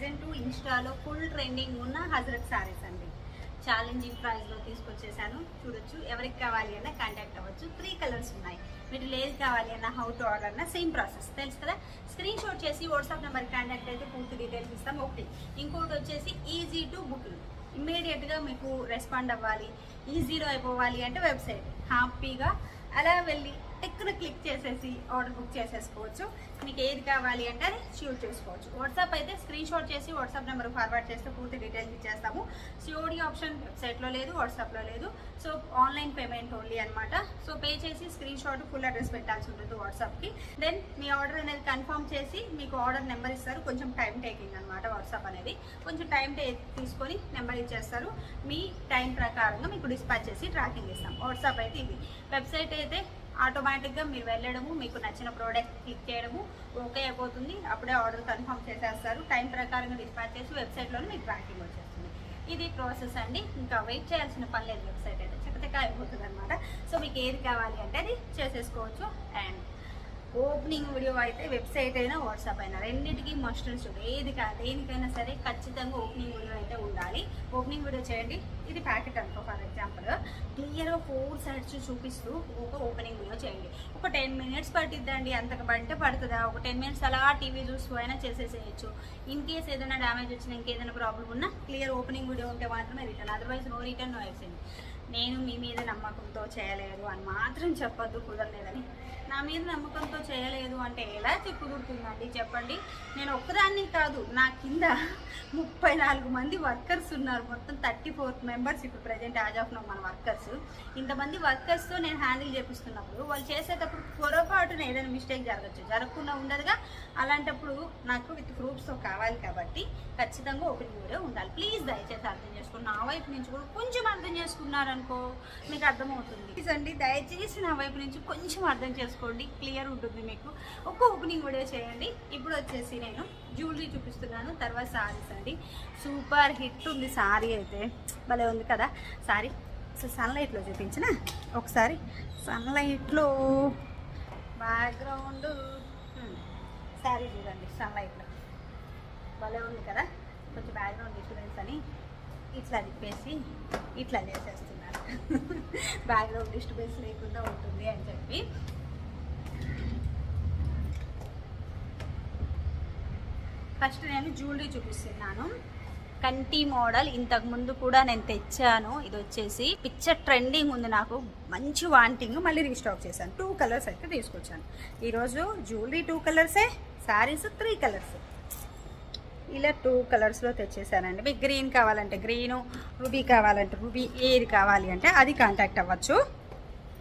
Present ఇన్స్టాలో full trending ఉన్న హజరత్ సారీస్ అండి. ఛాలెంజింగ్ ప్రైస్లో తీసుకొచ్చేసాను. చూడొచ్చు ఎవరికి కావాలి అన్న కాంటాక్ట్ అవ్వచ్చు. త్రీ కలర్స్ ఉన్నాయి. మీరు లేదు కావాలి అన్న హౌ టు ఆర్డర్ అన్న సేమ్ ప్రాసెస్ తెలుసు కదా? స్క్రీన్ షాట్ చేసి వాట్సాప్ నెంబర్ కాంటాక్ట్ అయితే పూర్తి డీటెయిల్స్ ఇస్తాం. ఒకటి ఇంకోటి వచ్చేసి ఈజీ టు బుకింగ్ ఇమ్మీడియట్గా మీకు రెస్పాండ్ అవ్వాలి. ఈజీలో అయిపోవాలి అంటే వెబ్సైట్ హ్యాపీగా అలా వెళ్ళి టెక్ను క్లిక్ చేసేసి ఆర్డర్ బుక్ చేసేసుకోవచ్చు. మీకు ఏది కావాలి అంటే అది షూట్ చేసుకోవచ్చు. వాట్సాప్ అయితే స్క్రీన్ షాట్ చేసి వాట్సాప్ నెంబర్ ఫార్వర్డ్ చేస్తే పూర్తి డీటెయిల్స్ ఇచ్చేస్తాము. సిఓడి ఆప్షన్ వెబ్సైట్లో లేదు వాట్సాప్లో లేదు. సో ఆన్లైన్ పేమెంట్ ఓన్లీ అనమాట సో పే చేసి స్క్రీన్ షాట్ ఫుల్ అడ్రస్ పెట్టాల్సి ఉంటుంది వాట్సాప్కి. దెన్ మీ ఆర్డర్ అనేది కన్ఫర్మ్ చేసి మీకు ఆర్డర్ నెంబర్ ఇస్తారు. కొంచెం టైం టేకింగ్ అనమాట వాట్సాప్ అనేది. కొంచెం టైం తీసుకొని నెంబర్ ఇచ్చేస్తారు. మీ టైం ప్రకారంగా మీకు డిస్పాచ్ చేసి ట్రాకింగ్ ఇస్తాం. వాట్సాప్ అయితే ఇది. వెబ్సైట్ అయితే ఆటోమేటిక్గా మీరు వెళ్ళడము మీకు నచ్చిన ప్రోడక్ట్ క్లిక్ చేయడము ఓకే అయిపోతుంది. అప్పుడే ఆర్డర్ కన్ఫర్మ్ చేసేస్తారు. టైం ప్రకారంగా డిస్పాచ్ చేసి వెబ్సైట్లోనే మీకు ట్రాకింగ్ వచ్చేస్తుంది. ఇది ప్రాసెస్ అండి. ఇంకా వెయిట్ చేయాల్సిన పని లేదు వెబ్సైట్ అయితే. చక్కచక్క అయిపోతుంది అనమాట సో మీకు ఏది కావాలి అంటే అది చేసేసుకోవచ్చు. అండ్ ఓపెనింగ్ వీడియో అయితే వెబ్సైట్ అయినా వాట్సాప్ అయినా రెండింటికి మస్ట్ చూడు ఏది కాదు దేనికైనా సరే ఖచ్చితంగా ఓపెనింగ్ వీడియో అయితే ఉండాలి. ఓపెనింగ్ వీడియో చేయండి. ఇది ప్యాకెట్ అనుకో ఫర్ ఎగ్జాంపుల్ క్లియర్గా ఫోర్ సైడ్స్ చూపిస్తూ ఒక ఓపెనింగ్ వీడియో చేయండి. ఒక టెన్ మినిట్స్ పట్టిద్దండి. అంతకు బట్టే పడుతుందా? ఒక టెన్ మినిట్స్ అలా టీవీ చూస్తూ అయినా చేసేసేయచ్చు. ఇన్ కేస్ ఏదైనా డ్యామేజ్ వచ్చినా ఇంకేదైనా ప్రాబ్లం ఉన్నా క్లియర్ ఓపెనింగ్ వీడియో ఉంటే మాత్రమే return otherwise no return no exchange నేను మీ మీద నమ్మకంతో చేయలేదు అని మాత్రం చెప్పొద్దు కుదరలేదని. నా మీద నమ్మకంతో చేయలేదు అంటే ఎలా కుదురుతుందండి? చెప్పండి. నేను ఒక్కదాన్ని కాదు నా కింద ముప్పై నాలుగు మంది వర్కర్స్ ఉన్నారు. మొత్తం థర్టీ ఫోర్ మెంబర్స్ ఇప్పుడు ప్రజెంట్ యాజ్ ఆఫ్ నో మన వర్కర్స్. ఇంతమంది వర్కర్స్తో నేను హ్యాండిల్ చేపిస్తున్నప్పుడు వాళ్ళు చేసేటప్పుడు పొరపాటున ఏదైనా మిస్టేక్ జరగచ్చు. జరగకుండా ఉండదుగా. అలాంటప్పుడు నాకు విత్ ప్రూఫ్స్తో కావాలి కాబట్టి ఖచ్చితంగా ఒకటి కూడా ఉండాలి. ప్లీజ్ దయచేసి అర్థం చేసుకోండి. నా వైపు నుంచి కూడా కొంచెం అర్థం చేసుకున్నారని అనుకో మీకు అర్థమవుతుంది. ప్లీజ్ అండి దయచేసి నా వైపు నుంచి కొంచెం అర్థం చేసుకోండి. క్లియర్ ఉంటుంది మీకు. ఒక ఓపెనింగ్ వీడియో చేయండి. ఇప్పుడు వచ్చేసి నేను జ్యువెలరీ చూపిస్తున్నాను తర్వాత సారీస్ అండి. సూపర్ హిట్ ఉంది సారీ అయితే. భలే ఉంది కదా? సారీ సో సన్లైట్లో చూపించిన? ఒకసారి సన్లైట్లో బ్యాక్గ్రౌండ్ సారీ చూడండి సన్లైట్లో భలే ఉంది కదా? కొంచెం బ్యాక్గ్రౌండ్ డిస్టర్బెన్స్ అని ఇట్లా తిప్పేసి ఇట్లా చేసేస్తాను బ్యాక్గ్రౌండ్ డిస్టర్బెన్స్ లేకుండా ఉంటుంది అని చెప్పి. ఫస్ట్ నేను జ్యువెలరీ చూపిస్తున్నాను. కంటి మోడల్ ఇంతకు ముందు కూడా నేను తెచ్చాను. ఇది వచ్చేసి పిక్చర్ ట్రెండింగ్ ఉంది నాకు. మంచి వాంటింగ్ మళ్ళీ రీస్టాక్ చేశాను. టూ కలర్స్ అయితే తీసుకొచ్చాను. ఈరోజు జ్యువెలరీ టూ కలర్సే శారీస్ త్రీ కలర్స్ ఇలా టూ కలర్స్లో తెచ్చేసానండి. మీకు గ్రీన్ కావాలంటే గ్రీను రూబీ కావాలంటే రూబీ ఏది కావాలి అంటే అది కాంటాక్ట్ అవ్వచ్చు.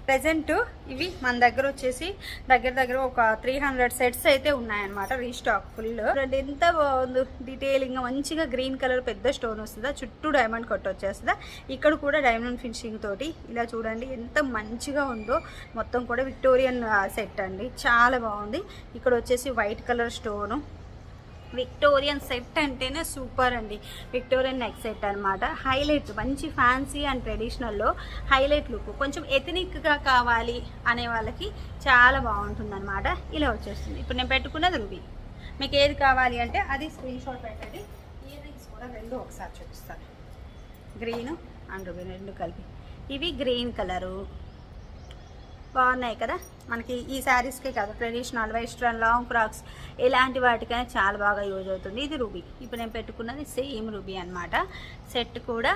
ప్రజెంట్ ఇవి మన దగ్గర వచ్చేసి దగ్గర దగ్గర ఒక త్రీ హండ్రెడ్ సెట్స్ అయితే ఉన్నాయన్నమాట రీస్టాక్ ఫుల్ రెండు ఎంత బాగుందో. డీటెయిలింగ్ మంచిగా గ్రీన్ కలర్ పెద్ద స్టోన్ వస్తుందా చుట్టూ డైమండ్ కొట్ట వచ్చేస్తుందా. ఇక్కడ కూడా డైమండ్ ఫినిషింగ్ తోటి ఇలా చూడండి ఎంత మంచిగా ఉందో. మొత్తం కూడా విక్టోరియన్ సెట్ అండి. చాలా బాగుంది. ఇక్కడ వచ్చేసి white colour stone Victorian set అంటేనే సూపర్ అండి. విక్టోరియన్ నెక్ సెట్ అనమాట హైలైట్ మంచి ఫ్యాన్సీ అండ్ ట్రెడిషనల్లో హైలైట్ లుక్. కొంచెం ఎథనిక్గా కావాలి అనే వాళ్ళకి చాలా బాగుంటుంది అనమాట ఇలా వచ్చేస్తుంది. ఇప్పుడు నేను పెట్టుకున్నది రూబీ. మీకు ఏది కావాలి అంటే అది స్క్రీన్ షాట్ పెట్టండి. ఇయర్ రింగ్స్ కూడా రెండు ఒకసారి చూపిస్తాను. గ్రీన్ అండ్ రూబీ రెండు కలిపి. ఇవి గ్రీన్ కలరు. బాగున్నాయి కదా? మనకి ఈ శారీస్కే కాదు ట్రెడిషనల్ వెస్ట్రన్ లాంగ్ ఫ్రాక్స్ ఇలాంటి వాటికైనా చాలా బాగా యూజ్ అవుతుంది. ఇది రూబీ. ఇప్పుడు నేను పెట్టుకున్నది సేమ్ రూబీ అనమాట సెట్ కూడా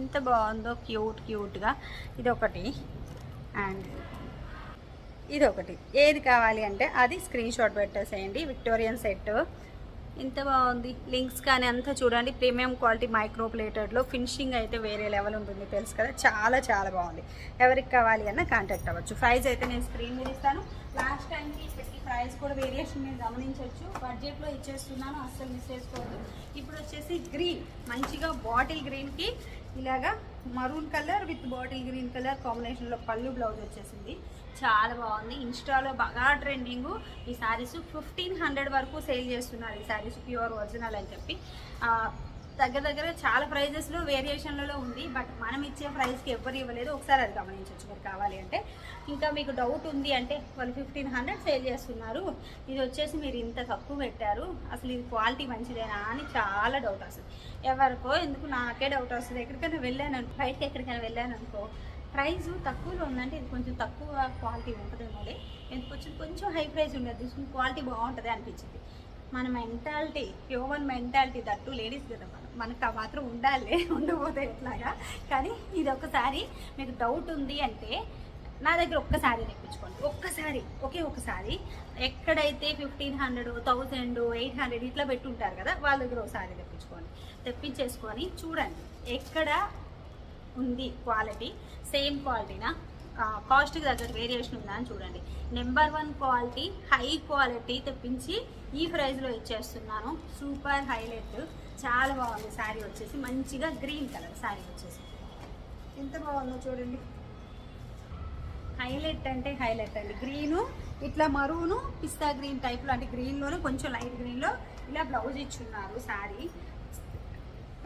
ఎంత బాగుందో క్యూట్ క్యూట్గా. ఇది ఒకటి అండ్ ఇది ఒకటి ఏది కావాలి అంటే అది స్క్రీన్ షాట్ పెట్టేసేయండి. Victorian set. ఎంత బాగుంది? లింక్స్ కానీ అంతా చూడండి. ప్రీమియం క్వాలిటీ మైక్రో ప్లేటెడ్లో ఫినిషింగ్ అయితే వేరే లెవెల్ ఉంటుంది. తెలుసు కదా? చాలా చాలా బాగుంది. ఎవరికి కావాలి అన్న కాంటాక్ట్ అవ్వచ్చు. ప్రైస్ అయితే నేను స్క్రీన్ మీద ఇస్తాను. లాస్ట్ టైంకి ఇప్పటికి ప్రైస్ కూడా వేరియేషన్ మీరు గమనించవచ్చు బడ్జెట్లో ఇచ్చేస్తున్నాను. అస్సలు మిస్ చేసుకోవద్దు. ఇప్పుడు వచ్చేసి గ్రీన్. మంచిగా బాటిల్ గ్రీన్కి ఇలాగా maroon colour with bottle green colour కాంబినేషన్లో పళ్ళు బ్లౌజ్ వచ్చేసింది. చాలా బాగుంది. ఇన్స్టాలో బాగా ట్రెండింగ్ ఈ శారీస్ ఫిఫ్టీన్ హండ్రెడ్ వరకు సేల్ చేస్తున్నారు. ఈ శారీస్ ప్యూర్ ఒరిజినల్ అని చెప్పి. దగ్గర దగ్గర చాలా ప్రైజెస్లో వేరియేషన్లలో ఉంది. బట్ మనం ఇచ్చే ప్రైస్కి ఎవరు ఇవ్వలేదు. ఒకసారి అది గమనించవచ్చు మీరు కావాలి అంటే. ఇంకా మీకు డౌట్ ఉంది అంటే వాళ్ళు ఫిఫ్టీన్ హండ్రెడ్ సేల్ చేస్తున్నారు. ఇది వచ్చేసి మీరు ఇంత తక్కువ పెట్టారు. అసలు ఇది క్వాలిటీ మంచిదేనా అని చాలా డౌట్ వస్తుంది. ఎవరికో ఎందుకు? నాకే డౌట్ వస్తుంది. ఎక్కడికైనా వెళ్ళాను అనుకో బయటకి ఎక్కడికైనా వెళ్ళాను అనుకో ప్రైస్ తక్కువలో ఉందంటే ఇది కొంచెం తక్కువ క్వాలిటీ ఉంటుందేమో ఎందుకు కొంచెం కొంచెం హై ప్రైస్ ఉండదు. తీసుకుని క్వాలిటీ బాగుంటుంది అనిపించింది. మన mentality human mentality that ladies కదా మనం. మనకు ఆ మాత్రం ఉండాలి ఉండబోతే ఎట్లాగా? కానీ ఇది ఒకసారి మీకు డౌట్ ఉంది అంటే నా దగ్గర ఒక్కసారి తెప్పించుకోండి ఒక్కసారి ఒకే ఒకసారి. ఎక్కడైతే fifteen hundred thousand eight hundred ఇట్లా పెట్టుంటారు కదా వాళ్ళ దగ్గర ఒకసారి తెప్పించుకోండి తెప్పించేసుకొని చూడండి ఎక్కడ ఉంది క్వాలిటీ సేమ్ క్వాలిటీనా కాస్ట్కి దగ్గర వేరియేషన్ ఉందా అని చూడండి. Number one quality high quality తెప్పించి ఈ ప్రైస్లో ఇచ్చేస్తున్నాను. సూపర్ హైలైట్ చాలా బాగుంది శారీ వచ్చేసి. మంచిగా గ్రీన్ కలర్ శారీ వచ్చేసి. ఎంత బాగుందో చూడండి. హైలైట్ అంటే హైలైట్ అండి. గ్రీను ఇట్లా మరూను పిస్తా గ్రీన్ టైప్ లాంటి గ్రీన్లోనే కొంచెం లైట్ గ్రీన్లో ఇలా బ్లౌజ్ ఇచ్చున్నారు శారీ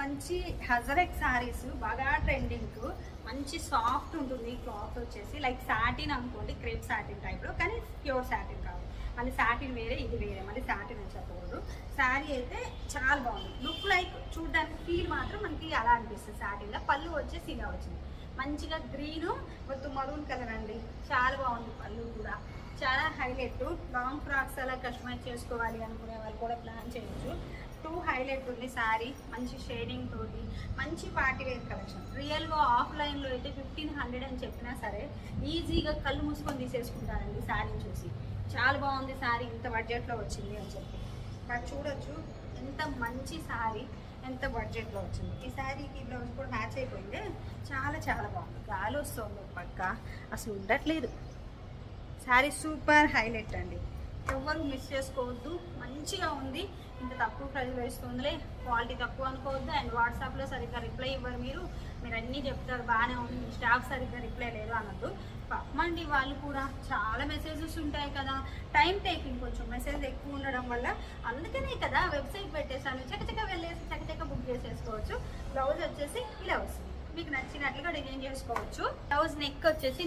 మంచి హజరెక్ శారీస్ బాగా ట్రెండింగ్ మంచి సాఫ్ట్ ఉంటుంది క్లాత్ వచ్చేసి లైక్ సాటిన్ అనుకోండి క్రేప్ సాటిన్ టైప్లో కానీ ప్యూర్ సాటిన్ కాదు. మళ్ళీ సాటిన్ వేరే ఇది వేరే మళ్ళీ సాటిన్ అని చెప్పకూడదు. శారీ అయితే చాలా బాగుంది లుక్ లైక్ చూడడానికి ఫీల్ మాత్రం మనకి అలా అనిపిస్తుంది సాటిన్లో పళ్ళు వచ్చేసి ఇలా వచ్చింది. మంచిగా గ్రీను మొత్తం మరూన్ కలర్ అండి. చాలా బాగుంది పళ్ళు కూడా. చాలా హైలైట్ లాంగ్ ఫ్రాక్స్ అలా కస్టమైజ్ చేసుకోవాలి అనుకునే వాళ్ళు కూడా ప్లాన్ చేయొచ్చు. టూ హైలైట్ ఉంది శారీ మంచి షేడింగ్ తోటి మంచి పార్టీ వేర్ కలెక్షన్ రియల్గా ఆఫ్లైన్లో అయితే ఫిఫ్టీన్ హండ్రెడ్ అని చెప్పినా సరే ఈజీగా కళ్ళు మూసుకొని తీసేసుకుంటారండి శారీని చూసి. చాలా బాగుంది శారీ ఇంత బడ్జెట్లో వచ్చింది అని చెప్పి. బట్ చూడొచ్చు ఎంత మంచి శారీ ఎంత బడ్జెట్లో వచ్చింది. ఈ శారీకి బ్లౌజ్ కూడా మ్యాచ్ అయిపోయింది. చాలా చాలా బాగుంది. గాలి వస్తుంది ఒక పక్క. అసలు ఉండట్లేదు. శారీ సూపర్ హైలైట్ అండి. ఎవ్వరు మిస్ చేసుకోవద్దు. మంచిగా ఉంది. ఇంత తక్కువ ప్రైస్లో ఇస్తుందిలే క్వాలిటీ తక్కువ అనుకోవద్దు. అండ్ వాట్సాప్లో సరిగ్గా రిప్లై ఇవ్వరు మీరు. మీరు అన్నీ చెప్తారు బాగానే ఉంది. మీ స్టాఫ్ సరిగ్గా రిప్లై లేదు అనొద్దు మండి వాళ్ళు కూడా చాలా మెసేజెస్ ఉంటాయి కదా. టైం టేకింగ్ కొంచెం మెసేజ్ ఎక్కువ ఉండడం వల్ల అందుకనే కదా వెబ్సైట్ పెట్టేశాను. చకచక వెళ్ళేసి చకచక బుక్ చేసేసుకోవచ్చు. బ్లౌజ్ వచ్చేసి ఇలా నచ్చినట్లుగా డిజైన్ చేసుకోవచ్చు. బ్లౌజ్ నెక్ వచ్చేసి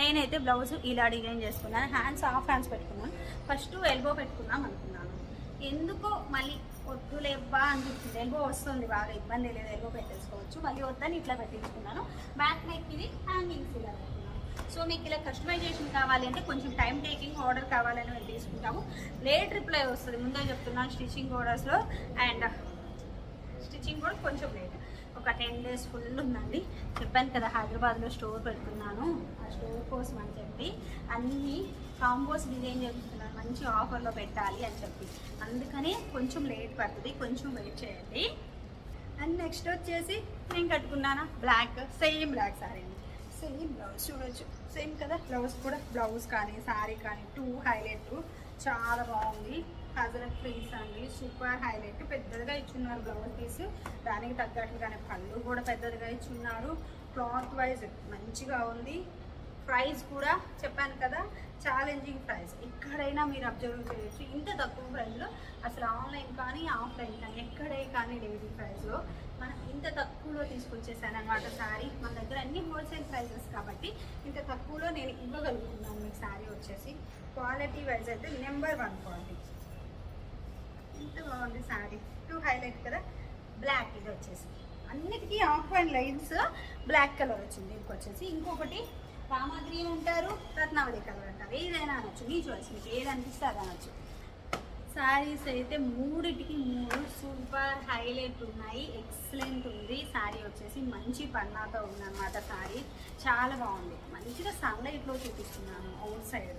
నేనైతే బ్లౌజ్ ఇలా డిజైన్ చేసుకున్నాను. హ్యాండ్స్ హాఫ్ హ్యాండ్స్ పెట్టుకున్నాను. ఫస్ట్ ఎల్బో పెట్టుకుందాం అనుకున్నాను. ఎందుకో మళ్ళీ వద్దులేబ్బా అనిపించింది ఎల్బో వస్తుంది బాగా ఇబ్బంది లేదు. ఎల్బో పెట్టేసుకోవచ్చు. మళ్ళీ వద్దని ఇట్లా పెట్టించుకున్నాను. బ్యాక్ నెక్ ఇది హ్యాంగింగ్స్ ఇలా సో మీకు ఇలా కస్టమైజేషన్ కావాలి అంటే కొంచెం టైం టేకింగ్ ఆర్డర్ కావాలని మేము తీసుకుంటాము. లేట్ రిప్లై వస్తుంది. ముందే చెప్తున్నాను స్టిచ్చింగ్ ఆర్డర్స్లో అండ్ స్టిచ్చింగ్ కూడా కొంచెం లేట్ ఒక టెన్ డేస్ ఫుల్ ఉందండి. చెప్పాను కదా హైదరాబాద్లో స్టోర్ పెడుతున్నాను. ఆ స్టోర్ కోసం అని చెప్పి అన్నీ కాంబోస్ డిజైన్ చేస్తున్నాను మంచి ఆఫర్లో పెట్టాలి అని చెప్పి. అందుకని కొంచెం లేట్ పడుతుంది. కొంచెం వెయిట్ చేయండి. అండ్ నెక్స్ట్ వచ్చేసి నేను కట్టుకున్నానా? బ్లాక్. సేమ్ బ్లాక్ సారీ అండి. సేమ్ బ్లౌజ్ చూడొచ్చు. సేమ్ కదా? బ్లౌజ్ కూడా బ్లౌజ్ కానీ శారీ కానీ టూ హైలైట్. చాలా బాగుంది. హాజరత్ ప్రింట్స్ అండి. సూపర్ హైలైట్ పెద్దదిగా ఇచ్చున్నారు బ్లౌజ్ పీస్ దానికి తగ్గట్టుగానే పళ్ళు కూడా పెద్దదిగా ఇచ్చున్నారు. క్లాత్ వైజ్ మంచిగా ఉంది. ప్రైస్ కూడా చెప్పాను కదా ఛాలెంజింగ్ ప్రైస్ ఎక్కడైనా మీరు అబ్జర్వ్ చేయొచ్చు. ఇంత తక్కువ ప్రైస్లో అసలు ఆన్లైన్ కానీ ఆఫ్లైన్ కానీ ఎక్కడే కానీ లేదు ఈ ప్రైస్లో మనం ఇంత తక్కువలో తీసుకొచ్చేసాను అనమాట శారీ మన దగ్గర అన్ని హోల్సేల్ ప్రైజెస్ కాబట్టి ఇంత తక్కువలో నేను ఇవ్వగలుగుతున్నాను మీకు శారీ వచ్చేసి. క్వాలిటీ వైజ్ అయితే నెంబర్ వన్ క్వాలిటీ ఎంత బాగుంది శారీ. టూ హైలైట్ కదా. బ్లాక్ ఇది వచ్చేసి. అన్నిటికీ off and lines black colour వచ్చింది దీనికి వచ్చేసి. ఇంకొకటి రామా గ్రీన్ అంటారు రత్నావళి కలర్ అంటారు. ఏదైనా అనొచ్చు. మీ చాయిస్ మీకు ఏది అనిపిస్తే అది అనొచ్చు. శారీస్ అయితే మూడిటికి మూడు సూపర్ హైలైట్ ఉన్నాయి. ఎక్సలెంట్ ఉంది. శారీ వచ్చేసి మంచి పన్నాతో ఉందన్నమాట శారీ చాలా బాగుంది. మంచిగా సన్లైట్లో చూపిస్తున్నాను. అవుట్ సైడ్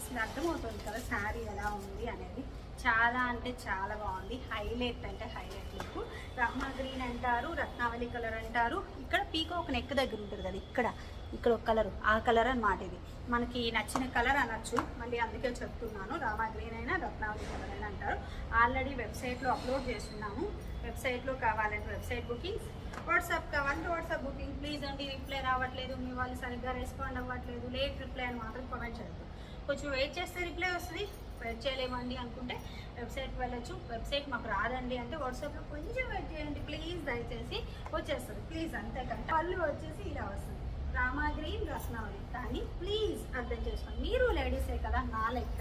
అసలు అర్థమవుతుంది కదా శారీ ఎలా ఉంది అనేది. చాలా అంటే చాలా బాగుంది. హైలైట్ అంటే హైలైట్ మీకు. రామా గ్రీన్ అంటారు రత్నావళి కలర్ అంటారు. ఇక్కడ పీకో ఒక నెక్ దగ్గర ఉంటుంది కదా ఇక్కడ. ఇక్కడ ఒక కలర్. ఆ కలర్ అనమాట ఇది. మనకి నచ్చిన కలర్ అనొచ్చు. మళ్ళీ అందుకే చెప్తున్నాను రామా గ్రీన్ అయినా రత్నావళి కలర్ అయినా అంటారు. ఆల్రెడీ వెబ్సైట్లో అప్లోడ్ చేస్తున్నాము. వెబ్సైట్లో కావాలంటే వెబ్సైట్ బుకింగ్స్. వాట్సాప్ కావాలంటే వాట్సాప్ బుకింగ్. ప్లీజ్ అండి రిప్లై రావట్లేదు. మీ వాళ్ళు సరిగ్గా రెస్పాండ్ అవ్వట్లేదు. లేట్ రిప్లై అని మాత్రం కామెంట్ చేయద్దు. కొంచెం వెయిట్ చేస్తే రిప్లై వస్తుంది. వెయిట్ చేయలేమండి అనుకుంటే వెబ్సైట్కి వెళ్ళొచ్చు. వెబ్సైట్ మాకు రాదండి అంటే వాట్సాప్లో కొంచెం వెయిట్ చేయండి. ప్లీజ్ దయచేసి వచ్చేస్తుంది. ప్లీజ్ అంతేకంటే పళ్ళు వచ్చేసి ఇలా వస్తుంది. రామాగ్రి గ్రీన్ కానీ ప్లీజ్ అర్థం చేసుకోండి. మీరు లేడీసే కదా నా లెక్క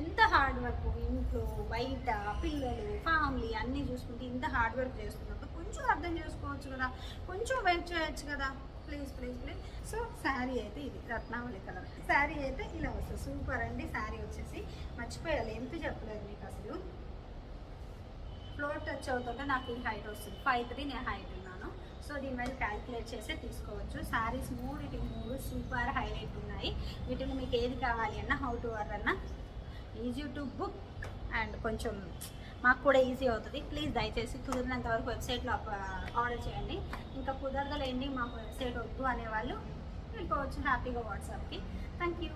ఎంత హార్డ్ వర్క్ ఇంట్లో బయట పిల్లలు ఫ్యామిలీ అన్నీ చూసుకుంటే ఇంత హార్డ్ వర్క్ చేస్తున్నప్పుడు కొంచెం అర్థం చేసుకోవచ్చు కదా. కొంచెం వెయిట్ చేయొచ్చు కదా. Please please please. So sari అయితే ఇది రత్నావళి కలర్. శారీ అయితే ఇలా వస్తుంది. సూపర్ అండి శారీ వచ్చేసి. మర్చిపోయాలి ఎంత చెప్పలేదు మీకు అసలు? ఫ్లోర్ టచ్ అవుతుంటే నాకు ఈ హైట్ వస్తుంది. ఫైవ్ త్రీ నేను హైట్ ఉన్నాను. సో దీని మీద క్యాలిక్యులేట్ చేసే తీసుకోవచ్చు. శారీస్ మూడిటి మూడు సూపర్ హైలైట్ ఉన్నాయి. వీటిలో మీకు ఏది కావాలి అన్న హౌ టు వర్ అన్న ఈజీ టు బుక్ అండ్ కొంచెం మాకు కూడా ఈజీ అవుతుంది. ప్లీజ్ దయచేసి కుదిరినంత వరకు వెబ్సైట్లో ఆర్డర్ చేయండి. ఇంకా కుదరదలేండి మాకు వెబ్సైట్ వద్దు అనేవాళ్ళు వెళ్ళిపోవచ్చు. హ్యాపీగా వాట్సాప్కి థ్యాంక్ యూ